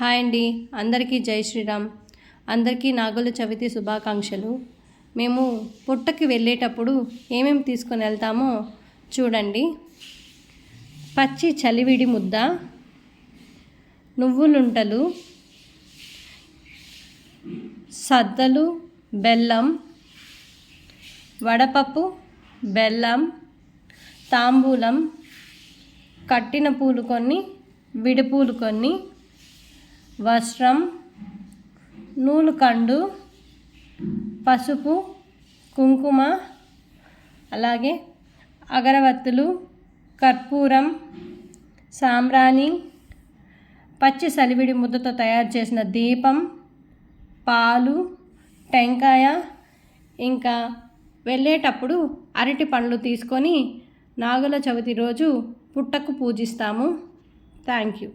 Hi అండి. అందరికీ జై శ్రీరామ్. అందరికీ నాగుల చవితి శుభాకాంక్షలు. మేము పుట్టకి వెళ్ళేటప్పుడు ఏమేమి తీసుకొని వెళ్తామో చూడండి. పచ్చి చలివిడి ముద్ద నువ్వులుంటలు సద్దలు బెల్లం వడపప్పు బెల్లం తాంబూలం కట్టిన పూలు కొన్ని విడిపూలు కొన్ని వస్త్రం నూలుకండు పసుపు కుంకుమ అలాగే అగరవత్తులు కర్పూరం సాంబ్రాణి పచ్చి సలివిడి ముద్దతో తయారు చేసిన దీపం పాలు టెంకాయ ఇంకా వెళ్ళేటప్పుడు అరటి పండ్లు తీసుకొని నాగుల చవితి రోజు పుట్టకు పూజిస్తాము. Thank you.